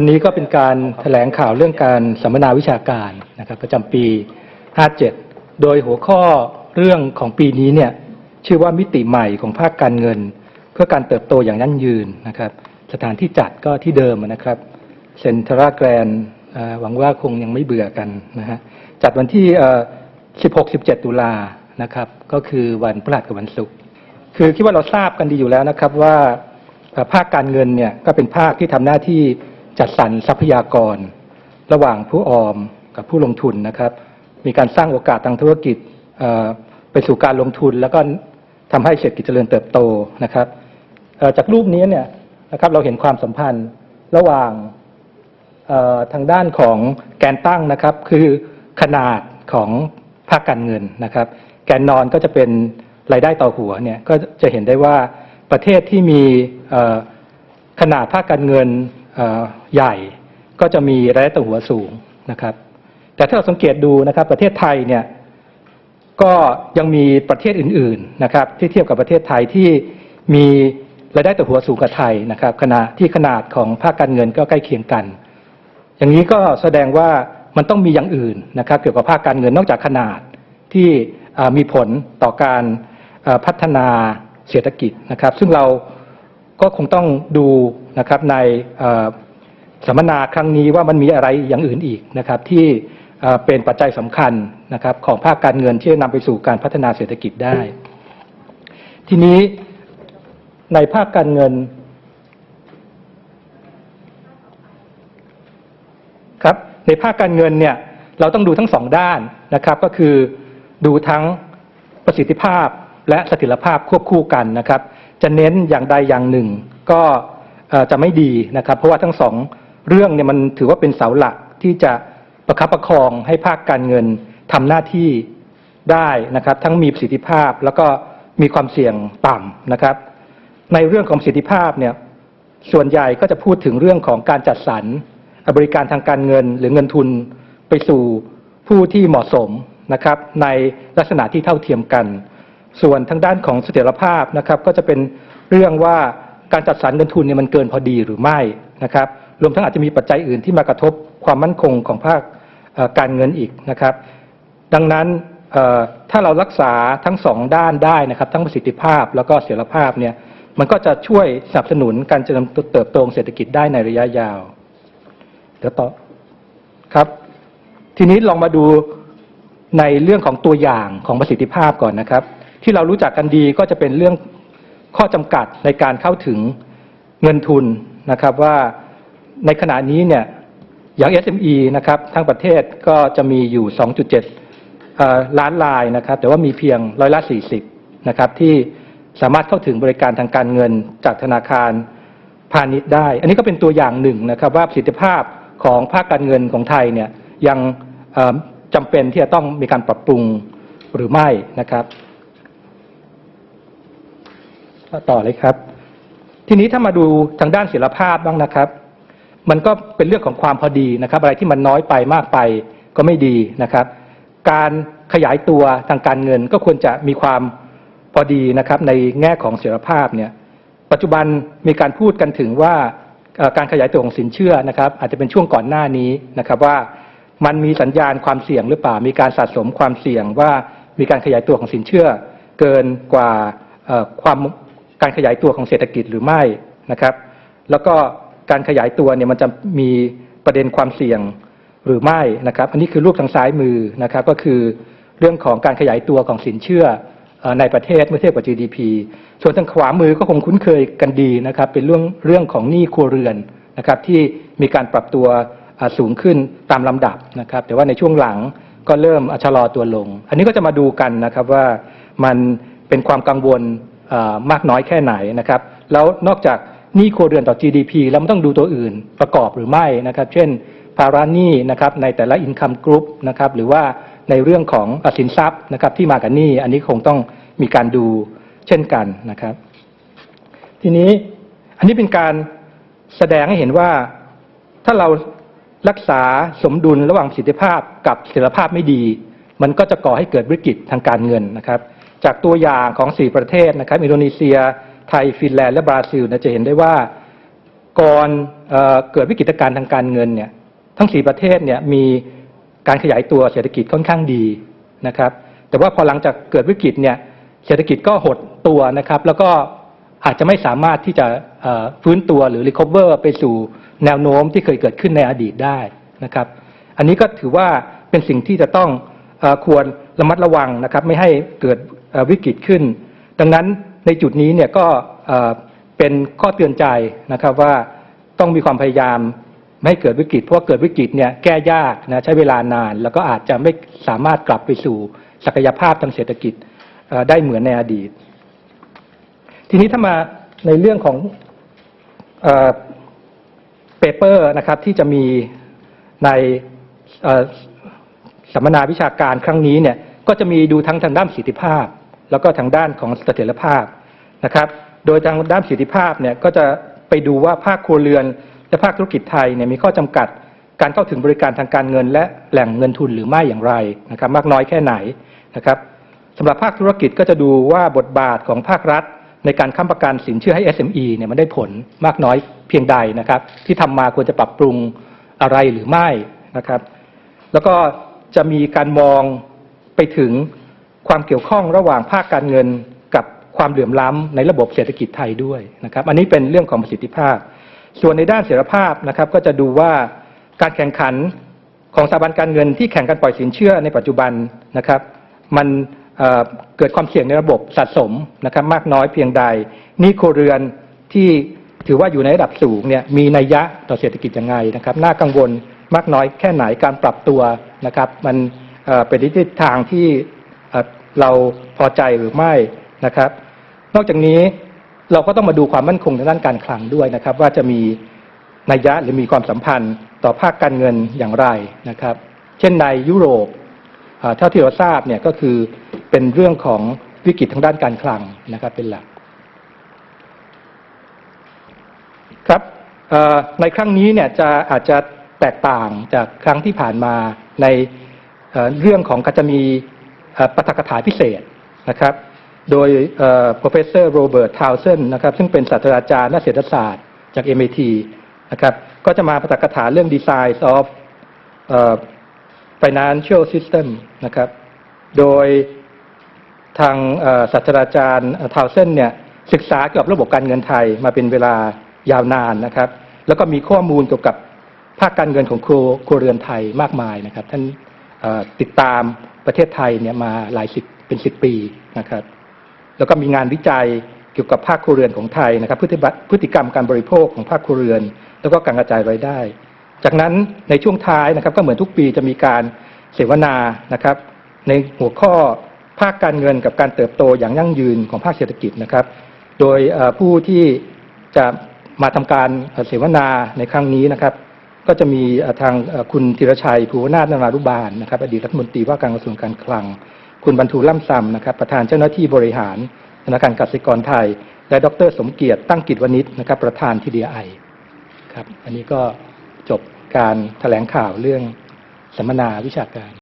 วันนี้ก็เป็นการแถลงข่าวเรื่องการสัมมนาวิชาการนะครับประจำปี 57 โดยหัวข้อเรื่องของปีนี้เนี่ยชื่อว่ามิติใหม่ของภาคการเงิน เพื่อการเติบโตอย่างยั่งยืนนะครับ สถานที่จัดก็ที่เดิมนะครับเซ็นทรัลแกรนหวังว่าคงยังไม่เบื่อกันนะฮะจัดวันที่ 16-17 ตุลานะครับก็คือวันพฤหัสกับวันศุกร์คือคิดว่าเราทราบกันดีอยู่แล้วนะครับว่าภาคการเงินเนี่ยก็เป็นภาคที่ทำหน้าที่ จัดสรรทรัพยากร ระหว่างผู้ออมกับผู้ลงทุนนะครับ มีการสร้างโอกาสทางธุรกิจไปสู่การลงทุน แล้วก็ทำให้เศรษฐกิจเจริญเติบโตนะครับจากรูปนี้เนี่ยนะครับเราเห็นความสัมพันธ์ระหว่างทางด้านของแกนตั้งนะครับ คือขนาดของภาคการเงินนะครับ แกนนอนก็จะเป็นรายได้ต่อหัวเนี่ยก็จะเห็นได้ว่าประเทศที่มีขนาดภาคการเงิน ใหญ่ก็จะมีรายได้ต่อหัวสูงนะครับ แต่ถ้าเราสังเกตดูนะครับประเทศไทยเนี่ยก็ยังมีประเทศอื่นๆนะครับที่เทียบกับประเทศไทยที่มีรายได้ต่อหัวสูงกว่าไทยนะครับขณะที่ขนาดของภาคการเงินก็ใกล้เคียงกัน อย่างนี้ก็แสดงว่ามันต้องมีอย่างอื่นนะครับเกี่ยวกับภาคการเงินนอกจากขนาดที่มีผลต่อการพัฒนาเศรษฐกิจนะครับ ซึ่งเรา ก็คงต้องดูนะครับในสัมมนาครั้งนี้ว่ามันมีอะไรอย่างอื่นอีกนะครับที่เป็นปัจจัยสำคัญนะครับของภาคการเงินที่จะนำไปสู่การพัฒนาเศรษฐกิจได้ ทีนี้ในภาคการเงินครับในภาคการเงินเนี่ยเราต้องดูทั้งสองด้านนะครับ ก็คือดูทั้งประสิทธิภาพและเสถียรภาพควบคู่กันนะครับ จะเน้นอย่างใดอย่างหนึ่ง ก็จะไม่ดีนะครับ เพราะว่าทั้งสองเรื่องเนี่ยมันถือว่าเป็นเสาหลักที่จะประคับประคองให้ภาคการเงินทำหน้าที่ได้นะครับ ทั้งมีประสิทธิภาพแล้วก็มีความเสี่ยงต่ำนะครับ ในเรื่องของประสิทธิภาพเนี่ยส่วนใหญ่ก็จะพูดถึงเรื่องของการจัดสรรบริการทางการเงินหรือเงินทุนไปสู่ผู้ที่เหมาะสมนะครับ ในลักษณะที่เท่าเทียมกัน ส่วนทางด้านของเสถียรภาพนะครับก็จะเป็นเรื่องว่าการจัดสรรเงินทุนเนี่ยมันเกินพอดีหรือไม่นะครับรวมทั้งอาจจะมีปัจจัยอื่นที่มากระทบความมั่นคงของภาคการเงินอีกนะครับ ดังนั้นถ้าเรารักษาทั้งสองด้านได้นะครับทั้งประสิทธิภาพแล้วก็เสถียรภาพเนี่ยมันก็จะช่วยสนับสนุนการเจริญเติบโตของเศรษฐกิจได้ในระยะยาวเดี๋ยวต่อครับ ทีนี้ลองมาดูในเรื่องของตัวอย่างของประสิทธิภาพก่อนนะครับ ที่เรารู้จักกันดีก็จะเป็นเรื่องข้อจำกัดในการเข้าถึงเงินทุนนะครับว่าในขณะนี้เนี่ยอย่าง SME นะครับทั้งประเทศก็จะมีอยู่ 2.7เอ่อล้านรายนะครับ แต่ว่ามีเพียงร้อยละ40นะครับที่สามารถเข้าถึงบริการทางการเงินจากธนาคารพาณิชย์ได้ อันนี้ก็เป็นตัวอย่างหนึ่งนะครับ ว่าประสิทธิภาพของภาคการเงินของไทยเนี่ยยังจำเป็นที่จะต้องมีการปรับปรุงหรือไม่นะครับ ต่อเลยครับ ทีนี้ถ้ามาดูทางด้านศิลภาพบ้างนะครับ มันก็เป็นเรื่องของความพอดีนะครับ อะไรที่มันน้อยไปมากไปก็ไม่ดีนะครับ การขยายตัวทางการเงินก็ควรจะมีความพอดีนะครับในแง่ของศิลภาพเนี่ยปัจจุบันมีการพูดกันถึงว่าการขยายตัวของสินเชื่อนะครับ อาจจะเป็นช่วงก่อนหน้านี้นะครับว่ามันมีสัญญาณความเสี่ยงหรือเปล่า มีการสะสมความเสี่ยงว่ามีการขยายตัวของสินเชื่อ เกินกว่าความ การขยายตัวของเศรษฐกิจหรือไม่นะครับ แล้วก็การขยายตัวเนี่ยมันจะมีประเด็นความเสี่ยงหรือไม่นะครับ อันนี้คือรูปทางซ้ายมือนะครับ ก็คือเรื่องของการขยายตัวของสินเชื่อในประเทศเมื่อเทียบกับ GDP ส่วนทางขวามือก็คงคุ้นเคยกันดีนะครับ เป็นเรื่องเรื่องของหนี้ครัวเรือนนะครับที่มีการปรับตัวสูงขึ้นตามลำดับนะครับ แต่ว่าในช่วงหลังก็เริ่มชะลอตัวลง อันนี้ก็จะมาดูกันนะครับว่ามันเป็นความกังวล มากน้อยแค่ไหนนะครับ แล้วนอกจากหนี้ครัวเรือนต่อ GDP แล้วมันต้องดูตัวอื่นประกอบหรือไม่นะครับ เช่น ภาระหนี้นะครับในแต่ละ income group นะครับหรือว่าในเรื่องของอสินทรัพย์นะครับที่มากับหนี้อันนี้คงต้องมีการดูเช่นกันนะครับ ทีนี้อันนี้เป็นการแสดงให้เห็นว่าถ้าเรารักษาสมดุลระหว่างประสิทธิภาพกับเสถียรภาพไม่ดี มันก็จะก่อให้เกิดวิกฤตทางการเงินนะครับ จากตัวอย่างของ 4 ประเทศนะครับ อินโดนีเซีย ไทย ฟินแลนด์ และบราซิลนะจะเห็นได้ว่าก่อนเออเกิดวิกฤตการณ์ทางการเงินเนี่ย ทั้ง 4 ประเทศเนี่ยมีการขยายตัวเศรษฐกิจค่อนข้างดีนะครับ แต่ว่าพอหลังจากเกิดวิกฤตเนี่ย เศรษฐกิจก็หดตัวนะครับ แล้วก็อาจจะไม่สามารถที่จะฟื้นตัวหรือ recover ไปสู่แนวโน้มที่เคยเกิดขึ้นในอดีตได้นะครับ อันนี้ก็ถือว่าเป็นสิ่งที่จะต้องอควรระมัดระวังนะครับ ไม่ให้เกิด วิกฤตขึ้น ดังนั้นในจุดนี้เนี่ยก็เป็นข้อเตือนใจนะครับว่าต้องมีความพยายามไม่ให้เกิดวิกฤตเพราะว่าเกิดวิกฤตเนี่ยแก้ยากนะใช้เวลานาน แล้วก็อาจจะไม่สามารถกลับไปสู่ศักยภาพทางเศรษฐกิจได้เหมือนในอดีต ทีนี้ถ้ามาในเรื่องของเปเปอร์นะครับที่จะมีในสัมมนาวิชาการครั้งนี้เนี่ยก็จะมีดูทั้งทางด้านสิทธิภาพ แล้วก็ทางด้านของเสถียรภาพนะครับ โดยทางด้านประสิทธิภาพเนี่ยก็จะไปดูว่าภาคครัวเรือน และภาคธุรกิจไทยเนี่ยมีข้อจำกัดการเข้าถึงบริการทางการเงิน และแหล่งเงินทุนหรือไม่อย่างไรนะครับมากน้อยแค่ไหนนะครับสำหรับภาคธุรกิจก็จะดูว่าบทบาทของภาครัฐ ในการค้ำประกันสินเชื่อให้ SME เนี่ยมันได้ผลมากน้อยเพียงใดนะครับ ที่ทำมาควรจะปรับปรุงอะไรหรือไม่นะครับ แล้วก็จะมีการมองไปถึง ความเกี่ยวข้องระหว่างภาคการเงินกับความเหลื่อมล้ำในระบบเศรษฐกิจไทยด้วยนะครับ อันนี้เป็นเรื่องของประสิทธิภาพ ส่วนในด้านเสถียรภาพนะครับ ก็จะดูว่าการแข่งขันของสถาบันการเงินที่แข่งกันปล่อยสินเชื่อในปัจจุบันนะครับ มันเเกิดความเสี่ยงในระบบสะสมนะครับ มากน้อยเพียงใดนี้ครเรือนที่ถือว่าอยู่ในระดับสูงเนี่ยมีนัยยะต่อเศรษฐกิจยังไงนะครับ น่ากังวลมากน้อยแค่ไหนการปรับตัวนะครับ มันเเป็นทิศทางที่ เราพอใจหรือไม่นะครับ นอกจากนี้เราก็ต้องมาดูความมั่นคงทางด้านการคลังด้วยนะครับ ว่าจะมีนัยยะหรือมีความสัมพันธ์ต่อภาคการเงินอย่างไรนะครับ เช่นในยุโรปเท่าที่เราทราบเนี่ยก็คือเป็นเรื่องของวิกฤตทางด้านการคลังนะครับเป็นหลักครับในครั้งนี้เนี่ยจะอาจจะแตกต่างจากครั้งที่ผ่านมาในเรื่องของก็จะมี ปาฐกถาพิเศษนะครับ โดย professor Robert Townsend นะครับ ซึ่งเป็นศาสตราจารย์ด้านเศรษฐศาสตร์จาก MIT นะครับ ก็จะมาปาฐกถาเรื่อง design of financial system นะครับ โดยทางศาสตราจารย์ทาวเซนเนี่ยศึกษาเกี่ยวกับระบบการเงินไทยมาเป็นเวลายาวนานนะครับ แล้วก็มีข้อมูลเกี่ยวกับภาคการเงินของครัวครัวเรือนไทยมากมายนะครับ ท่านติดตาม ประเทศไทยเนี่ยมาหลายสิบเป็นสิบปีนะครับ แล้วก็มีงานวิจัยเกี่ยวกับภาคครัวเรือนของไทยนะครับพฤติบัติพฤติกรรมการบริโภคของภาคครัวเรือน แล้วก็การกระจายรายได้ จากนั้นในช่วงท้ายนะครับ ก็เหมือนทุกปีจะมีการเสวนานะครับ ในหัวข้อภาคการเงินกับการเติบโตอย่างยั่งยืนของภาคเศรษฐกิจนะครับ โดยผู้ที่จะมาทำการเสวนาในครั้งนี้นะครับ ก็จะมีทางคุณธีรชัยภูวนาถนารุบาลนะครับอดีตรัฐมนตรีว่าการกระทรวงการคลัง คุณบรรทูล่ำซำนะครับประธานเจ้าหน้าที่บริหารธนาคารกสิกรไทย และดร สมเกียรติตั้งกิจวณิชนะครับประธานทีดีไอครับอันนี้ก็จบการแถลงข่าวเรื่องสัมมนาวิชาการ